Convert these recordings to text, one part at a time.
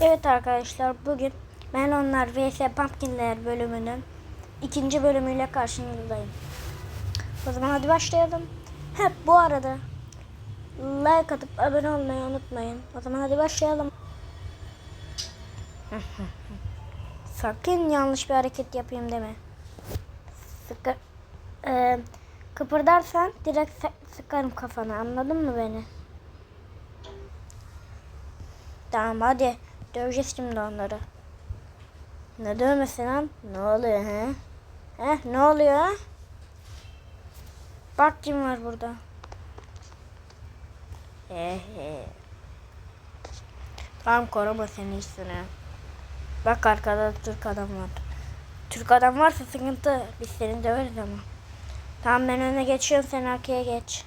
Evet arkadaşlar bugün ben onlar vs Pumpkinler bölümünün ikinci bölümüyle karşınızdayım. O zaman hadi başlayalım. Hep bu arada like atıp abone olmayı unutmayın. O zaman hadi başlayalım. Sakın yanlış bir hareket yapayım deme. Sıkı, e, kıpırdarsan direkt sı- sıkarım kafana anladın mı beni? Tamam hadi. Döveceğiz şimdi onları. Ne dövmesi lan? Ne oluyor he? He ne oluyor? Bak kim var burada. He he. Tamam koruma seni üstüne. Bak arkada Türk adam var. Türk adam varsa sıkıntı. Biz seni döveriz ama. Tamam ben öne geçiyorum sen arkaya geç.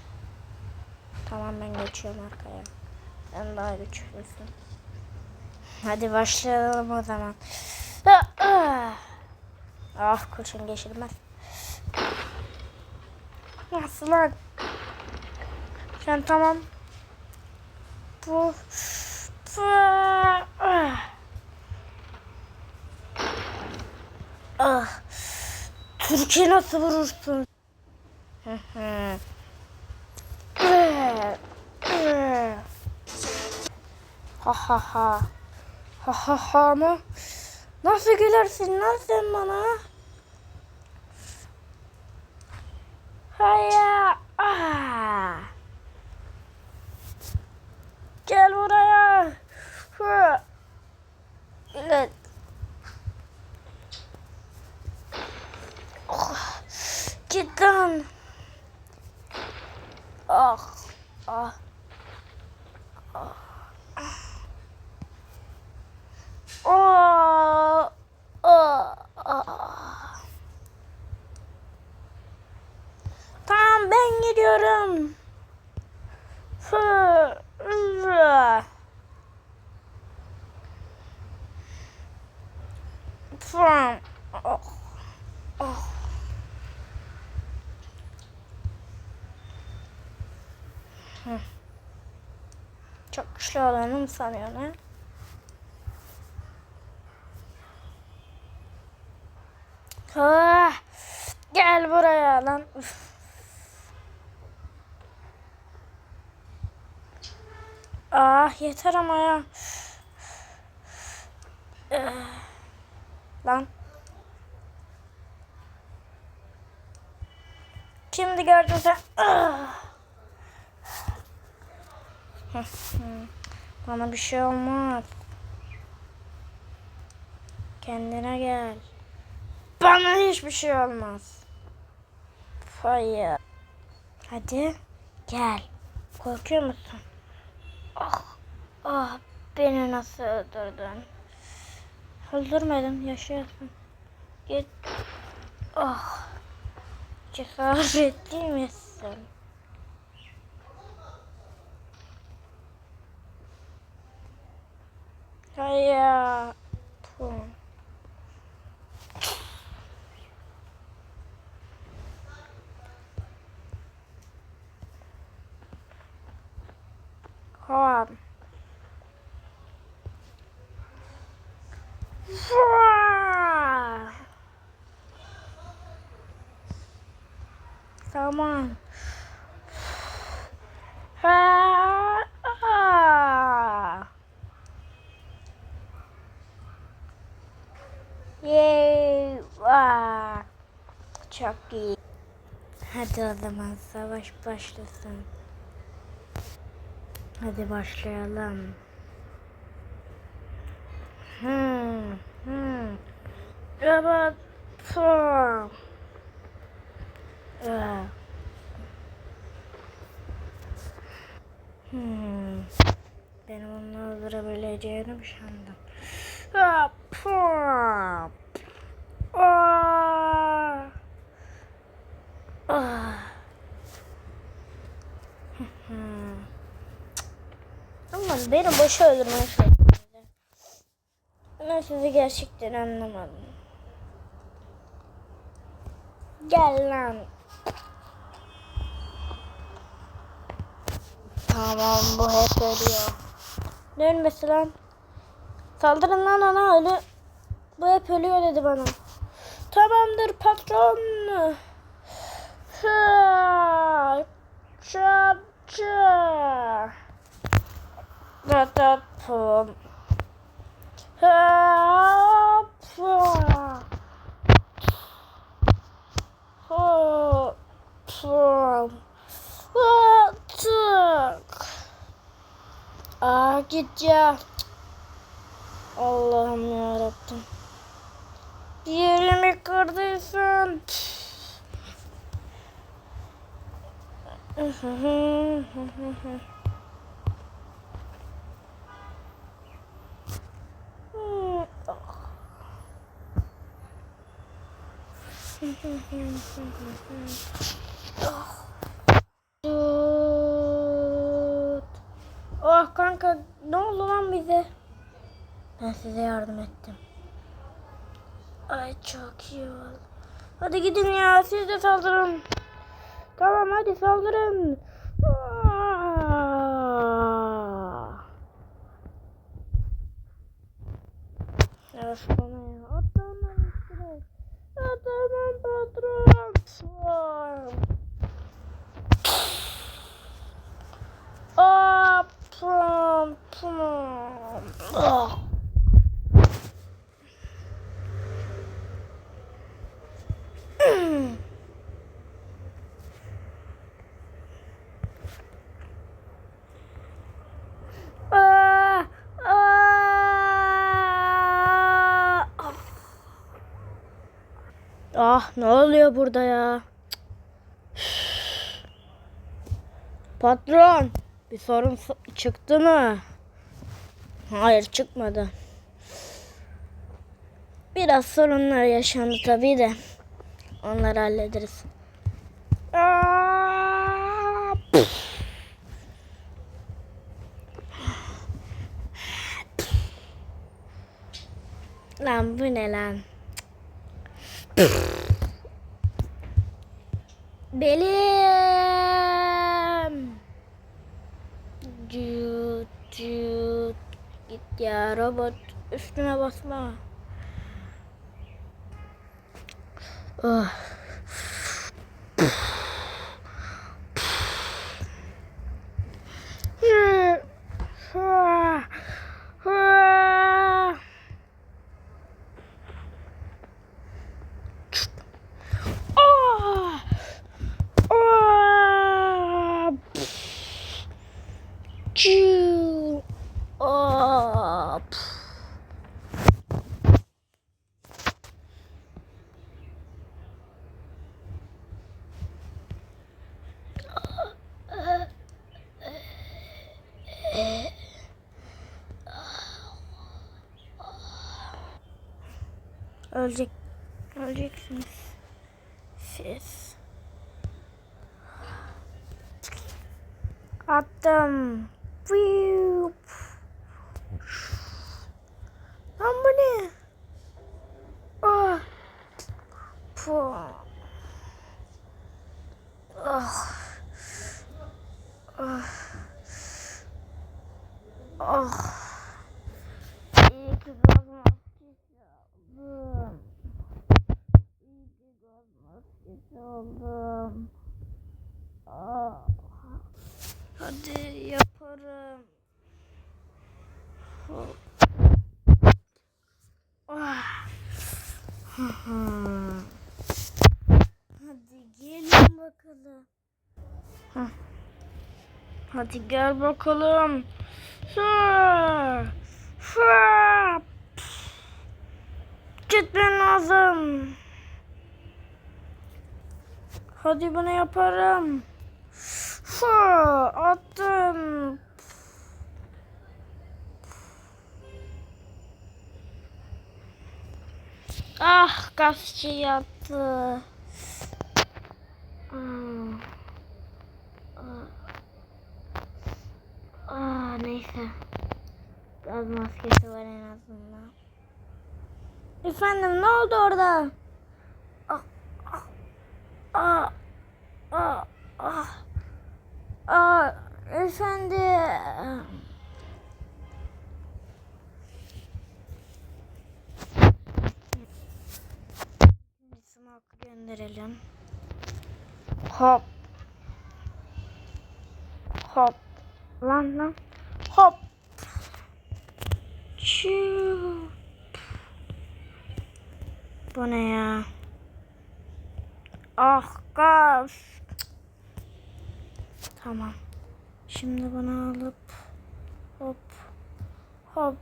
Tamam ben geçiyorum arkaya. Sen daha güçlüsün. Hadi başlayalım o zaman. Ah, ah. Ah kurşun geçirmez. Nasıl lan? Sen tamam. Bu. Bu. Ah. Ah. Türkiye nasıl vurursun? Hı. Ha ha ha. Ha ha ha mı? Nasıl gülersin lan sen bana? Hayya. Ah. Gel buraya. Hı. Evet. Oh. Git lan. Ah. Ah. Oh, oh, oh. Tamam ben gidiyorum. Hı, hı. Tamam. Oh, oh. Çok güçlü olanı mı sanıyorsun ha? Ah, gel buraya lan. Ah yeter ama ya. Eh, Lan. Şimdi gördün sen. Ah. Hı. Bana bir şey olmaz. Kendine gel. Bana hiçbir şey olmaz. Hayır. Hadi gel. Korkuyor musun? Ah, ah beni nasıl öldürdün? Öldürmedim yaşıyorsun. Git. Ah. Cesaretli misin? Hayır. Puh. Tamam. Vaa! Tamam. Ha! Aa! Yay! Vaa! Çok iyi. Hadi o zaman savaş başlasın. Hadi başlayalım. Hmm, hmm. Evet. Evet. Hmm. Benim onu öldürebileceğini mi sandım? Ah. Ah. Hmm. Ama beni boşa öldürmeye çalışıyorlar. Ben sizi gerçekten anlamadım. Gel lan. Tamam bu hep ölüyor. Dönmesi lan. Saldırın lan ona ölü. Bu hep ölüyor dedi bana. Tamamdır patron. Ha, Ça ça. Da da pum. Ha, pum. Ha, pum. Ha, tık. Aa ya. Allah'ım yarabbim. Bir yerimi kırdıysın. Tut. Oh kanka ne oldu lan bize? Ben size yardım ettim. Ay çok iyi oldu. Hadi gidin ya siz de saldırın. Tamam hadi saldırın. Aa! Evet bana ya. Atla onların üstüne. Atamam patron. Aa, pum, pum. Ah. Aa, aa. Ah ne oluyor burada ya? Patron bir sorun çıktı mı? Hayır çıkmadı. Biraz sorunlar yaşandı tabii de. Onları hallederiz. Aa. Lan bu ne lan? Belim. Cut cut. Git ya robot. Üstüme basma. Oh. Ah! Ah! Choo! Ah! Ölecek. Öleceksiniz. Siz. Attım. Fiu. Lan bu ne? Ah. Puh. Ah. Ah. Ah. İyi ki gaz maskesi aldım. İyi ki gaz maskesi aldım. Ah. Hadi yaparım. Ah. Hadi gelin bakalım. Hadi gel bakalım. Gitmen lazım. Hadi bunu yaparım. Hı. Attım. Ah gazçı yattı. Ah. Ah, neyse. Gaz maskesi var en azından. Efendim ne oldu orada? Ah, ah, ah, ah, efendim. Smoke gönderelim. Hop. Hop. Lan lan. Hop. Çup. Bu ne ya? Ah gaz. Tamam. Şimdi bunu alıp hop hop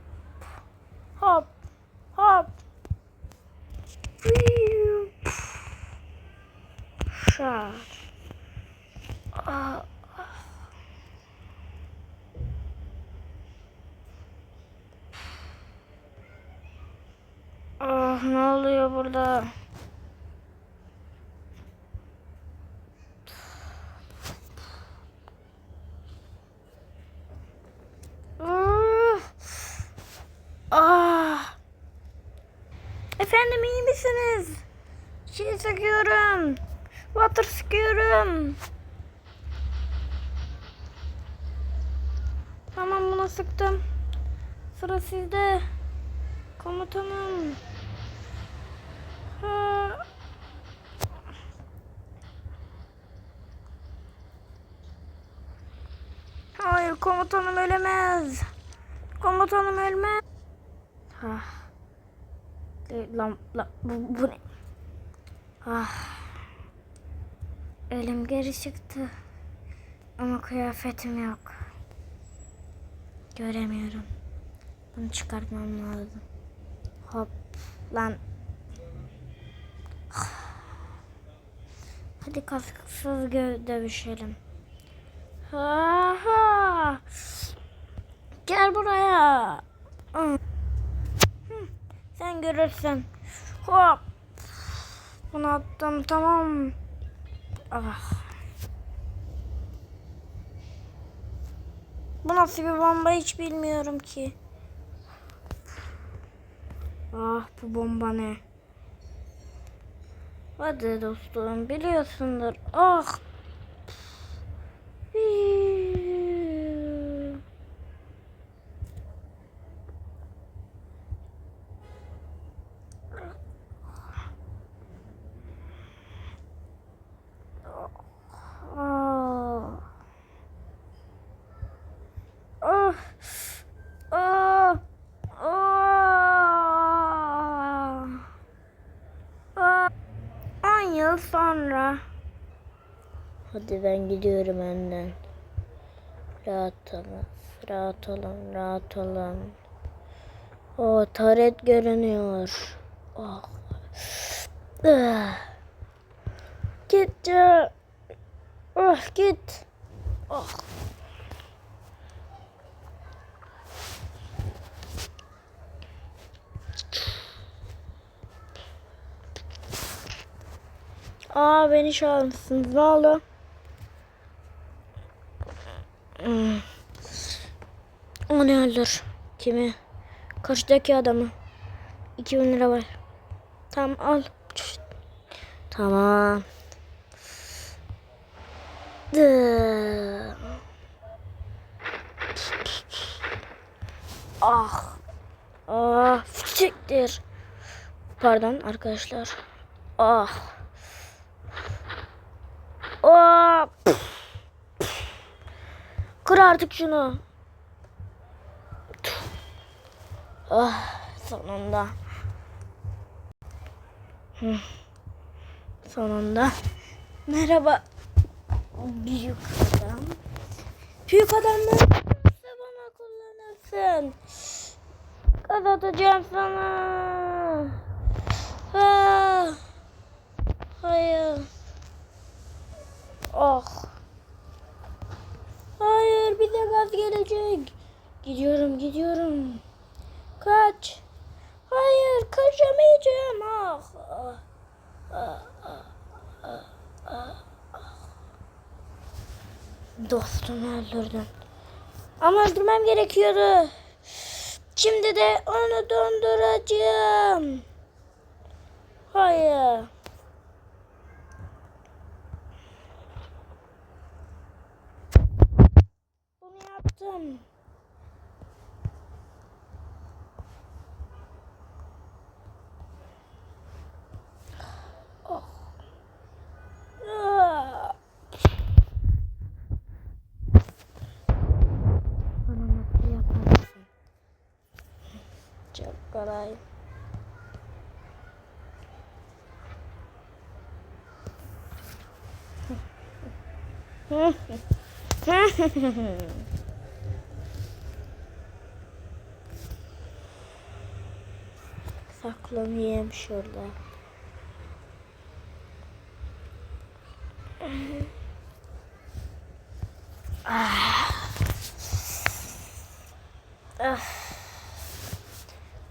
hop hop. Şar. Ah. Ah ne oluyor burada? Ah. Ah. Efendim iyi misiniz? Şey sıkıyorum. Water sıkıyorum. Sıktım. Sıra sizde. Komutanım. Ha. Hayır komutanım ölemez. Komutanım ölmez. E, Lan, lan bu, bu ne? Ah. Elim geri çıktı. Ama kıyafetim yok. Göremiyorum. Bunu çıkartmam lazım. Hop lan. Hadi kasksız dövüşelim. Aha. Gel buraya. Sen görürsün. Hop. Bunu attım tamam. Ah. Bu nasıl bir bomba hiç bilmiyorum ki. Ah bu bomba ne? Hadi dostum biliyorsundur. Ah. Hii. Ah. Ah. Ah. Ah. Ah. On yıl sonra. Hadi ben gidiyorum önden. Rahat olun. Rahat olun. Rahat olun. O taret görünüyor. Oh. Ah. Git ya. Oh git. Oh. Aa beni çağırmışsınız. Ne oldu? Hmm. Onu öldür. Kimi? Karşıdaki adamı. 2000 lira var. Tamam al. Tamam. Dı. Ah. Ah. Siktir. Pardon arkadaşlar. Ah. Ah. Kır artık şunu. Ah, sonunda. Sonunda. Merhaba. Büyük adam. Büyük adam ne bana kullanırsın. Gaz atacağım sana. Ah. Hayır. Oh. Hayır bir de gaz gelecek. Gidiyorum gidiyorum. Kaç. Hayır kaçamayacağım. Ah. ah, ah, ah, ah, ah. Dostumu öldürdüm. Ama öldürmem gerekiyordu. Şimdi de onu donduracağım. Hayır. yaptım. Oh. Çok kolay. Hı hı. Saklanayım şurada. Ah.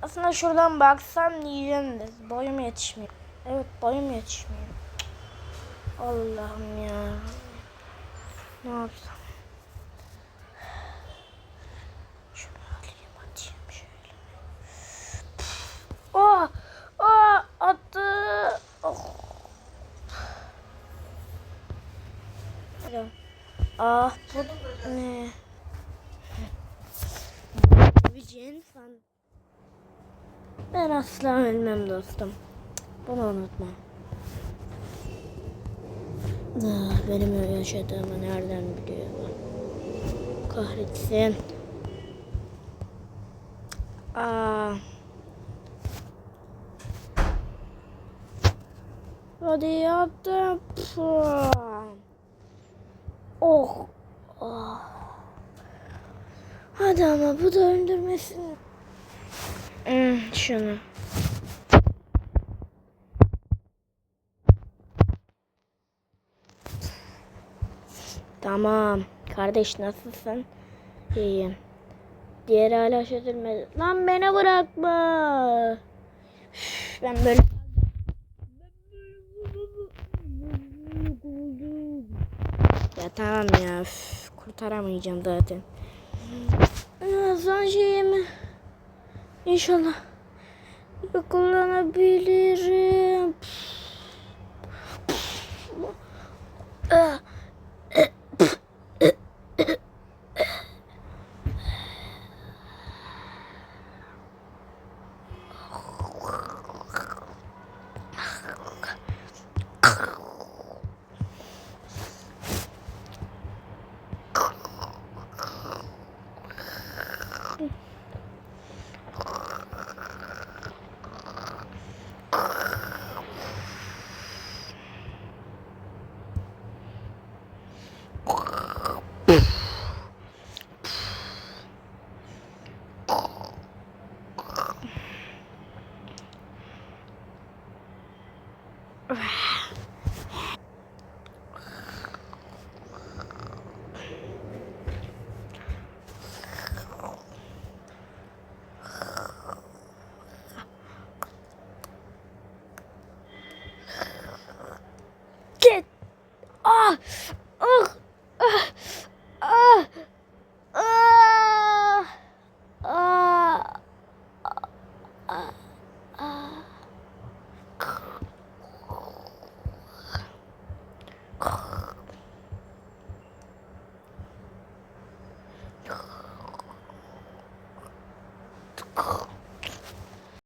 Aslında şuradan baksam yiyeceğim de boyum yetişmiyor. Evet boyum yetişmiyor. Allah'ım ya. Ne yapsam? Şunu alayım atayım şöyle. Oh! Oh! Attı! Oh! Ah bu ne? Bileceğin san. Ben asla ölmem dostum. Bunu unutma. Ah, benim yaşadığımı nereden biliyor? Kahretsin. Aa. Hadi yattım. Puh. Oh. Oh. Hadi ama bu da öldürmesin. Hmm, şunu. Tamam. Kardeş nasılsın? İyiyim. Diğeri hala çözülmedi. Lan beni bırakma. Üf, ben böyle... Ya tamam ya. üf, kurtaramayacağım zaten. Son şeyimi İnşallah kullanabilirim. Ah.